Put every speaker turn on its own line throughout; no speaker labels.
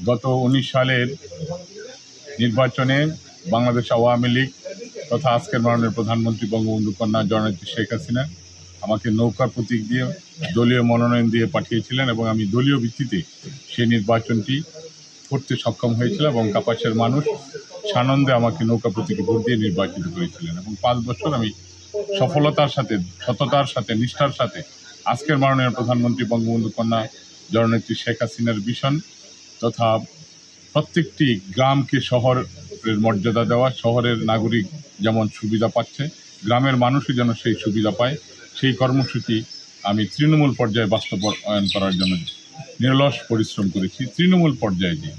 গত উনিশ সালের নির্বাচনে বাংলাদেশ আওয়ামী লীগ তথা আজকের মাননীয় প্রধানমন্ত্রী বঙ্গবন্ধু কন্যা জননেত্রী শেখ হাসিনা আমাকে নৌকার প্রতীক দিয়ে দলীয় মনোনয়ন দিয়ে পাঠিয়েছিলেন এবং আমি দলীয় ভিত্তিতে সেই নির্বাচনটি করতে সক্ষম হয়েছিল এবং কাপাসের মানুষ সানন্দে আমাকে নৌকা প্রতীকে ভোট দিয়ে নির্বাচিত করেছিলেন এবং পাঁচ বছর আমি সফলতার সাথে, সততার সাথে, নিষ্ঠার সাথে আজকের মাননীয় প্রধানমন্ত্রী বঙ্গবন্ধু কন্যা জননেত্রী শেখ হাসিনার ভীষণ তথা প্রত্যেকটি গ্রামকে শহরের মর্যাদা দেওয়া, শহরের নাগরিক যেমন সুবিধা পাচ্ছে, গ্রামের মানুষও যেন সেই সুবিধা পায়, সেই কর্মসূচি আমি তৃণমূল পর্যায়ে বাস্তবায়ন করার জন্য নিরলস পরিশ্রম করেছি। তৃণমূল পর্যায়ে গিয়ে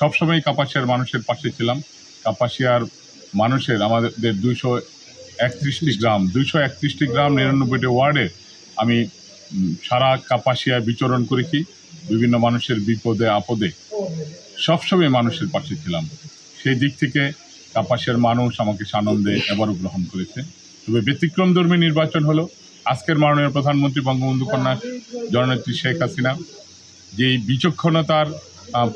সবসময় কাপাসিয়ার মানুষের পাশে ছিলাম। কাপাসিয়ার মানুষের আমাদের দুইশো একত্রিশটি গ্রাম, দুইশো একত্রিশটি গ্রাম নিরানব্বইটি ওয়ার্ডে আমি সারা কাপাসিয়ায় বিচরণ করেছি। বিভিন্ন মানুষের বিপদে, আপদে সবসময় মানুষের পাশে ছিলাম। সেই দিক থেকে কাপাসের মানুষ আমাকে সানন্দে এবারও গ্রহণ করেছে। তবে ব্যতিক্রমধর্মী নির্বাচন হলো। আজকের মাননীয় প্রধানমন্ত্রী বঙ্গবন্ধু কন্যা, জননেত্রী শেখ হাসিনা। যেই বিচক্ষণতার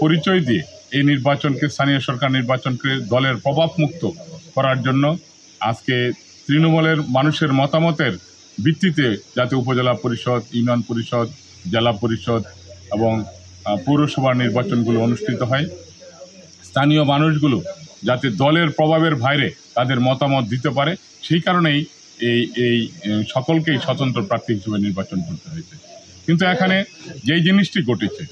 পরিচয় দিয়ে এই নির্বাচনকে, স্থানীয় সরকার নির্বাচনকে দলের প্রভাবমুক্ত করার জন্য আজকে তৃণমূলের মানুষের মতামতের ভিত্তিতে যাতে উপজেলা পরিষদ, ইউনিয়ন পরিষদ, জেলা পরিষদ এবং আহ, পৌরসভার নির্বাচনগুলো অনুষ্ঠিত হয়। স্থানীয় মানুষগুলো যাতে দলের প্রভাবের বাইরে তাদের মতামত দিতে পারে সেই কারণেই এই এই সকলকেই স্বতন্ত্র প্রার্থী হিসেবে নির্বাচন করতে হয়েছে। কিন্তু এখানে যেই জিনিসটি ঘটেছে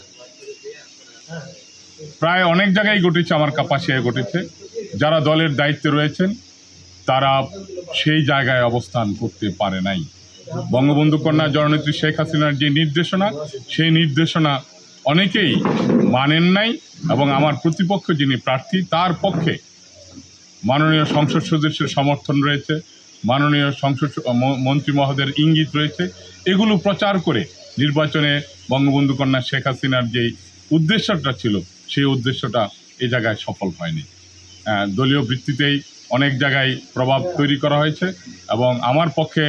প্রায় অনেক জায়গায় ঘটেছে আমার কাপাসিয়ায় ঘটেছে। যারা দলের দায়িত্বে রয়েছেন তারা সেই জায়গায় অবস্থান করতে পারে নাই। বঙ্গবন্ধু কন্যা জননেত্রী শেখ হাসিনার যে নির্দেশনা সেই নির্দেশনা অনেকেই মানেন নাই এবং আমার প্রতিপক্ষ যিনি প্রার্থী, তার পক্ষে মাননীয় সংসদ সদস্যের সমর্থন রয়েছে, মাননীয় সংসদ মন্ত্রী মহোদয়ের ইঙ্গিত রয়েছে। এগুলো প্রচার করে নির্বাচনে বঙ্গবন্ধু কন্যা শেখ হাসিনার যেই উদ্দেশ্যটা ছিল, সেই উদ্দেশ্যটা এ জায়গায় সফল হয়নি। দলীয় ভিত্তিতেই অনেক জায়গায় প্রভাব তৈরি করা হয়েছে এবং আমার পক্ষে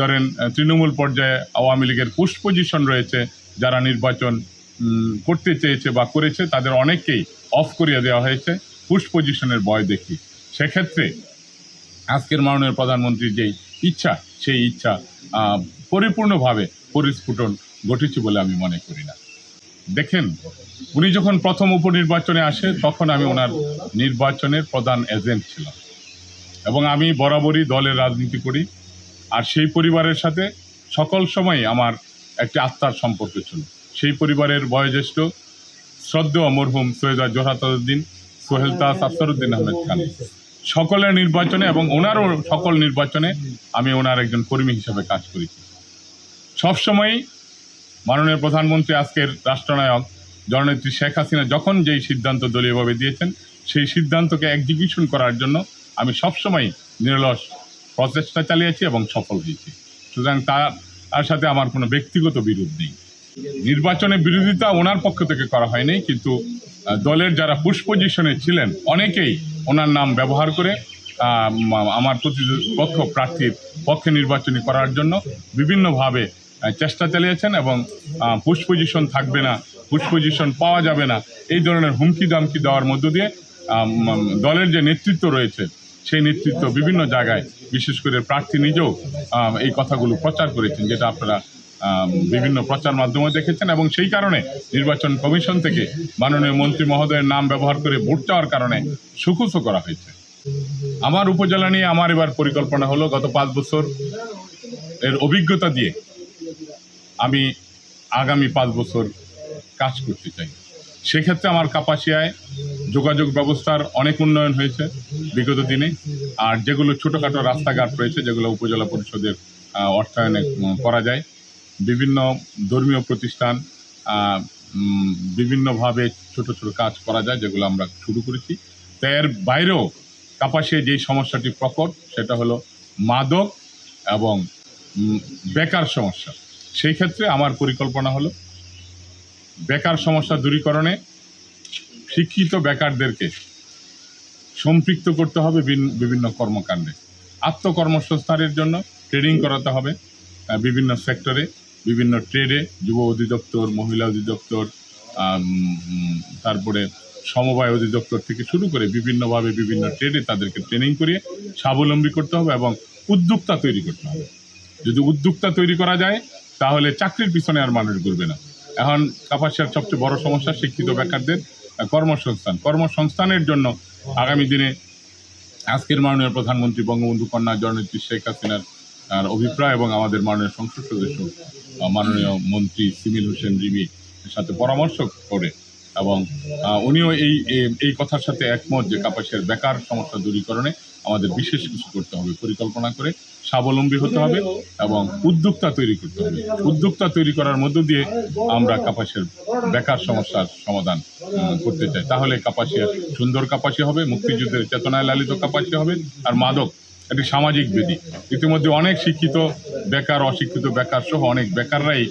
ধরেন তৃণমূল পর্যায়ে আওয়ামী লীগের পুশ পজিশন রয়েছে, যারা নির্বাচন করতে চেয়েছে বা করেছে, তাদের অনেককেই অফ করিয়ে দেওয়া হয়েছে। পুশ পজিশনের ভয় দেখি। সেক্ষেত্রে আজকের মাননীয় প্রধানমন্ত্রীর যেই ইচ্ছা, সেই ইচ্ছা পরিপূর্ণভাবে পরিস্ফুটন ঘটেছে বলে আমি মনে করি না। দেখেন, উনি যখন প্রথম উপনির্বাচনে আসে, তখন আমি ওনার নির্বাচনের প্রধান এজেন্ট ছিলাম। এবং আমি বরাবরই দলের রাজনীতি করি। আর সেই পরিবারের সাথে সকল সময় আমার একটি আত্মার সম্পর্ক ছিল। সেই পরিবারের বয়োজ্যেষ্ঠ শ্রদ্ধেয় মরহুম সৈয়দ জোহাতুদ্দিন সোহেল তাস আফসরুদ্দিন আহমেদ খান। সকলের নির্বাচনে এবং ওনারও সকল নির্বাচনে আমি ওনার একজন কর্মী হিসাবে কাজ করেছি। সবসময়ই মাননীয় প্রধানমন্ত্রী, আজকের রাষ্ট্রনায়ক জননেত্রী শেখ হাসিনা যখন যেই সিদ্ধান্ত দলীয়ভাবে দিয়েছেন, সেই সিদ্ধান্তকে এক্সিকিউশন করার জন্য আমি সবসময় নিরলস প্রচেষ্টা চালিয়েছি এবং সফল হয়েছি। সুতরাং তার তার সাথে আমার কোনো ব্যক্তিগত বিরোধ নেই। নির্বাচনে বিরোধিতা ওনার পক্ষ থেকে করা হয়নি, কিন্তু দলের যারা পুশ পজিশনে ছিলেন, অনেকেই ওনার নাম ব্যবহার করে আমার প্রতিপক্ষ প্রার্থীর পক্ষে নির্বাচনী করার জন্য বিভিন্নভাবে চেষ্টা চালিয়েছেন এবং পুশ পজিশন থাকবে না পুশ পজিশন পাওয়া যাবে না, এই ধরনের হুমকি দামকি দেওয়ার মধ্য দিয়ে দলের যে নেতৃত্ব রয়েছে, সেই নেতৃত্ব বিভিন্ন জায়গায়, বিশেষ করে প্রার্থী নিজেও এই কথাগুলো প্রচার করেছেন, যেটা আপনারা বিভিন্ন প্রচার মাধ্যমে দেখেছেন এবং সেই কারণে নির্বাচন কমিশন থেকে মাননীয় মন্ত্রী মহোদয়ের নাম ব্যবহার করে ভোট চাওয়ার কারণে সুকুসও করা হয়েছে। আমার উপজেলা নিয়ে আমার এবার পরিকল্পনা হলো গত পাঁচ বছর এর অভিজ্ঞতা দিয়ে আমি আগামী পাঁচ বছর কাজ করতে চাই। সেক্ষেত্রে আমার কাপাসিয়ায় যোগাযোগ ব্যবস্থার অনেক উন্নয়ন হয়েছে বিগত দিনে। আর যেগুলো ছোটোখাটো রাস্তাঘাট রয়েছে যেগুলো উপজেলা পরিষদের অর্থায়নে করা যায় বিভিন্ন ধর্মীয় প্রতিষ্ঠান বিভিন্নভাবে ছোট ছোট কাজ করা যায়, যেগুলো আমরা শুরু করেছি। এর বাইরেও কাপাসিয়া যেই সমস্যাটি প্রকট, সেটা হলো মাদক এবং বেকার সমস্যা। সেই ক্ষেত্রে আমার পরিকল্পনা হলো, বেকার সমস্যা দূরীকরণে শিক্ষিত বেকারদেরকে সম্পৃক্ত করতে হবে বিভিন্ন কর্মকাণ্ডে। আত্মকর্মসংস্থানের জন্য ট্রেনিং করাতে হবে বিভিন্ন সেক্টরে। বিভিন্ন ট্রেডে যুব অধিদপ্তর, মহিলা অধিদপ্তর তারপরে সমবায় অধিদপ্তর থেকে শুরু করে বিভিন্নভাবে বিভিন্ন ট্রেডে তাদেরকে ট্রেনিং করিয়ে স্বাবলম্বী করতে হবে এবং উদ্যোক্তা তৈরি করতে হবে। যদি উদ্যোক্তা তৈরি করা যায়, তাহলে চাকরির পিছনে আর মানুষ ঘুরবে না। এখন কাপাসিয়ার সবচেয়ে বড় সমস্যা শিক্ষিত বেকারদের কর্মসংস্থান। কর্মসংস্থানের জন্য আগামী দিনে আজকের মাননীয় প্রধানমন্ত্রী বঙ্গবন্ধু কন্যা জননেত্রী শেখ হাসিনার অভিপ্রায় এবং আমাদের মাননীয় সংসদ সদস্য মাননীয় মন্ত্রী সিমিল হোসেন রিমি সাথে পরামর্শ করে এবং উনিও এই, এই- এই কথার সাথে একমত যে কাপাসের বেকার সমস্যা দূরীকরণে আমাদের বিশেষ কিছু করতে হবে, পরিকল্পনা করে স্বাবলম্বী হতে হবে এবং উদ্যোক্তা তৈরি করতে হবে। উদ্যোক্তা তৈরি করার মধ্য দিয়ে আমরা কাপাসের বেকার সমস্যার সমাধান করতে চাই। তাহলে কাপাসিয়া সুন্দর কাপাসি হবে, মুক্তিযুদ্ধের চেতনায় লালিত কাপাসি হবে, আর মাদক একটি সামাজিক বেদি। ইতিমধ্যে অনেক শিক্ষিত বেকার, অশিক্ষিত বেকার সহ অনেক বেকাররাই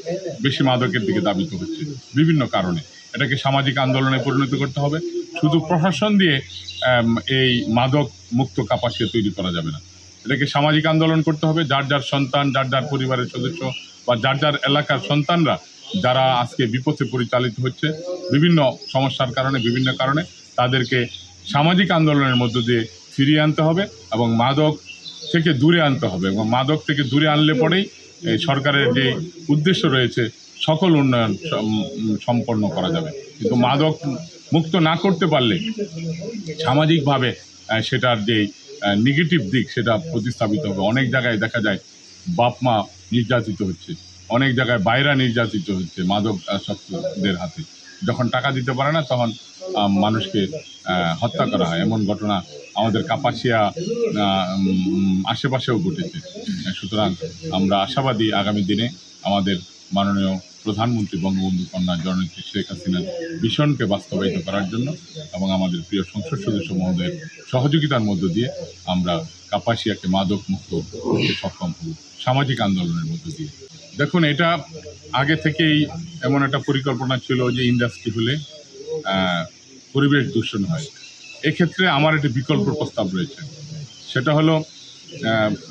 বেশি মাদকের দিকে দাবিত হচ্ছে, বিভিন্ন কারণে। এটাকে সামাজিক আন্দোলনে পরিণত করতে হবে। শুধু প্রশাসন দিয়ে এই মাদক মুক্ত কাপাসিয়া তৈরি করা যাবে না। এটাকে সামাজিক আন্দোলন করতে হবে। যার যার সন্তান, যার যার পরিবারের সদস্য বা যার যার এলাকার সন্তানরা যারা আজকে বিপথে পরিচালিত হচ্ছে, বিভিন্ন সমস্যার কারণে, বিভিন্ন কারণে তাদেরকে সামাজিক আন্দোলনের মধ্য দিয়ে ফিরিয়ে আনতে হবে এবং মাদক থেকে দূরে আনতে হবে এবং মাদক থেকে দূরে আনলে পরেই এই সরকারের যে উদ্দেশ্য রয়েছে, সকল উন্নয়ন সম্পন্ন করা যাবে। কিন্তু মাদক মুক্ত না করতে পারলে সামাজিকভাবে সেটার যে নেগেটিভ দিক সেটা প্রতিস্থাপিত হবে। অনেক জায়গায় দেখা যায় বাপ মা নির্যাতিত হচ্ছে। অনেক জায়গায় বাইরা নির্যাতিত হচ্ছে মাদক আসক্তদের হাতে। যখন টাকা দিতে পারে না, তখন মানুষকে হত্যা করা হয়। এমন ঘটনা আমাদের কাপাসিয়া আশেপাশেও ঘটেছে। সুতরাং আমরা আশাবাদী আগামী দিনে আমাদের মাননীয় প্রধানমন্ত্রী বঙ্গবন্ধু কন্যা জননেত্রী শেখ হাসিনার মিশনকে বাস্তবায়িত করার জন্য এবং আমাদের প্রিয় সংসদ সদস্য মহোদয়ের সহযোগিতার মধ্য দিয়ে আমরা কাপাসিয়াকে মাদক মুক্ত করতে সক্ষম হব সামাজিক আন্দোলনের মধ্য দিয়ে। দেখুন, এটা আগে থেকেই এমন একটা পরিকল্পনা ছিল যে ইন্ডাস্ট্রি হলে পরিবেশ দূষণ হয়। এক্ষেত্রে আমার একটি বিকল্প প্রস্তাব রয়েছে। সেটা হলো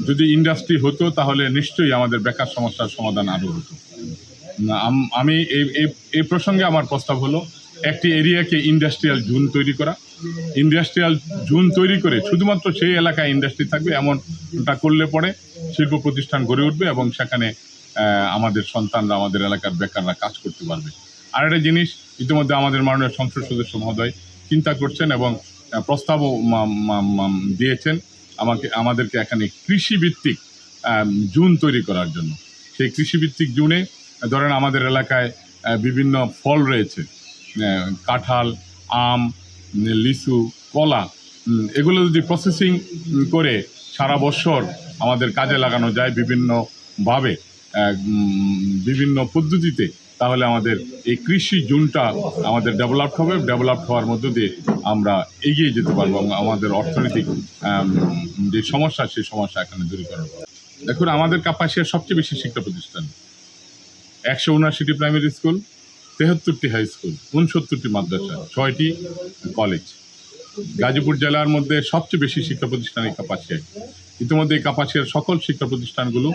যদি ইন্ডাস্ট্রি হতো, তাহলে নিশ্চয়ই আমাদের বেকার সমস্যার সমাধান আরও হতো। আমি এই এই প্রসঙ্গে আমার প্রস্তাব হলো, একটি এরিয়াকে ইন্ডাস্ট্রিয়াল জোন তৈরি করা। ইন্ডাস্ট্রিয়াল জোন তৈরি করে শুধুমাত্র সেই এলাকায় ইন্ডাস্ট্রি থাকবে, এমনটা করলে পরে শিল্প প্রতিষ্ঠান গড়ে উঠবে এবং সেখানে আমাদের সন্তানরা, আমাদের এলাকার বেকাররা কাজ করতে পারবে। আর একটা জিনিস, ইতিমধ্যে আমাদের মাননীয় সংসদ সদস্য মহোদয় চিন্তা করছেন এবং প্রস্তাবও দিয়েছেন আমাকে, আমাদেরকে এখানে কৃষিভিত্তিক জুন তৈরি করার জন্য। সেই কৃষিভিত্তিক জুনে, ধরেন আমাদের এলাকায় বিভিন্ন ফল রয়েছে কাঁঠাল, আম, লিচু, কলা এগুলো যদি প্রসেসিং করে সারা বছর আমাদের কাজে লাগানো যায় বিভিন্নভাবে বিভিন্ন পদ্ধতিতে তাহলে আমাদের এই কৃষি জুনটা আমাদের ডেভেলপ হবে ডেভেলপ হওয়ার মধ্য দিয়ে আমরা এগিয়ে যেতে পারব এবং আমাদের অর্থনৈতিক যে সমস্যা, সেই সমস্যা এখানে দূরীকরণ করা। দেখুন, আমাদের কাপাসিয়ার সবচেয়ে বেশি শিক্ষা প্রতিষ্ঠান। একশো উনআশিটি প্রাইমারি স্কুল তেহাত্তরটি হাই স্কুল উনসত্তরটি মাদ্রাসা, ছয়টি কলেজ গাজীপুর জেলার মধ্যে সবচেয়ে বেশি শিক্ষা প্রতিষ্ঠান এই কাপাসিয়ায় ইতিমধ্যে এই কাপাসিয়ার সকল শিক্ষা প্রতিষ্ঠানগুলো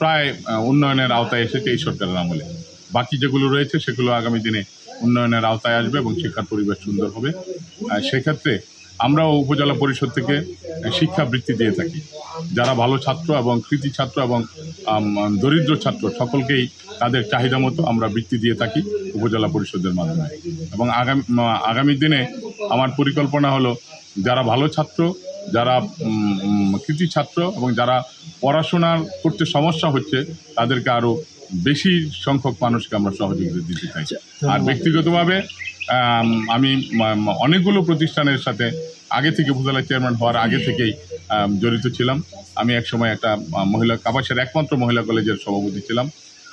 প্রায় উন্নয়নের আওতায় এসেছে এই সরকারের আমলে। বাকি যেগুলো রয়েছে সেগুলো আগামী দিনে উন্নয়নের আওতায় আসবে এবং শিক্ষার পরিবেশ সুন্দর হবে। সেক্ষেত্রে আমরাও উপজেলা পরিষদ থেকে শিক্ষা বৃত্তি দিয়ে থাকি। যারা ভালো ছাত্র এবং কৃতি ছাত্র এবং দরিদ্র ছাত্র সকলকেই তাদের চাহিদা মতো আমরা বৃত্তি দিয়ে থাকি উপজেলা পরিষদের মাধ্যমে। এবং আগামী আগামী দিনে আমার পরিকল্পনা হলো যারা ভালো ছাত্র, যারা কৃতি ছাত্র এবং যারা পড়াশোনার করতে সমস্যা হচ্ছে তাদেরকে আরও বেশি সংখ্যক মানুষকে আমরা সহযোগিতা দিতে চাই। আর ব্যক্তিগতভাবে আমি অনেকগুলো প্রতিষ্ঠানের সাথে আগে থেকে উপজেলা চেয়ারম্যান হওয়ার আগে থেকেই জড়িত ছিলাম। আমি একসময় একটা মহিলা কাপাসের একমাত্র মহিলা কলেজের সভাপতি ছিলাম।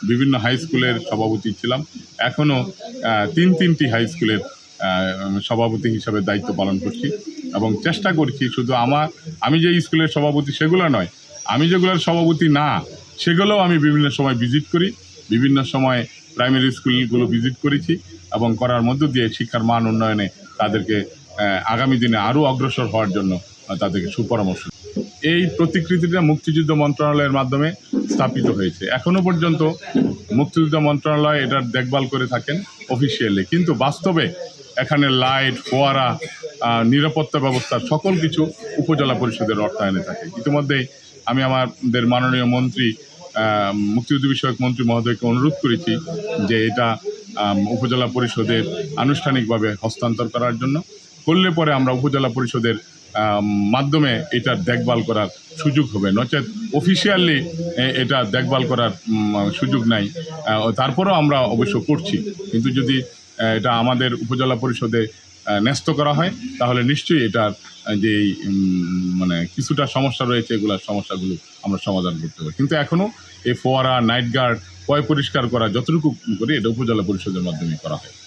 বিভিন্ন হাই স্কুলের সভাপতি ছিলাম। এখনও তিন তিনটি হাই স্কুলের সভাপতি হিসাবে দায়িত্ব পালন করছি এবং চেষ্টা করছি শুধু আমার আমি যে স্কুলের সভাপতি সেগুলো নয় আমি যেগুলোর সভাপতি না সেগুলোও আমি বিভিন্ন সময় ভিজিট করি, বিভিন্ন সময় প্রাইমারি স্কুলগুলো ভিজিট করেছি এবং করার মধ্য দিয়ে শিক্ষার মান উন্নয়নে তাদেরকে আগামী দিনে আরও অগ্রসর হওয়ার জন্য তাদেরকে সুপরামর্শ এই প্রতিকৃতিটা মুক্তিযুদ্ধ মন্ত্রণালয়ের মাধ্যমে স্থাপিত হয়েছে। এখনও পর্যন্ত মুক্তিযুদ্ধ মন্ত্রণালয় এটার দেখভাল করে থাকেন অফিসিয়ালি কিন্তু বাস্তবে এখানে লাইট, ফোয়ারা নিরাপত্তা ব্যবস্থা সকল কিছু উপজেলা পরিষদের অর্থায়নে থাকে। ইতিমধ্যেই আমি আমাদের মাননীয় মন্ত্রী মুক্তিযুদ্ধ বিষয়ক মন্ত্রী মহোদয়কে অনুরোধ করেছি যে এটা উপজেলা পরিষদের আনুষ্ঠানিকভাবে হস্তান্তর করার জন্য। করলে পরে আমরা উপজেলা পরিষদের মাধ্যমে এটার দেখভাল করার সুযোগ হবে। নচেত অফিসিয়ালি এটা দেখভাল করার সুযোগ নাই। তারপরেও আমরা অবশ্য করছি। কিন্তু যদি এটা আমাদের উপজেলা পরিষদে ন্যস্ত করা হয়, তাহলে নিশ্চয়ই এটার যে মানে কিছুটা সমস্যা রয়েছে, এগুলোর সমস্যাগুলো আমরা সমাধান করতে পারি। কিন্তু এখনও এই ফোয়ারা নাইট গার্ড পয় পরিষ্কার করা, যতটুকু করি, এটা উপজেলা পরিষদের মাধ্যমে করা হয়।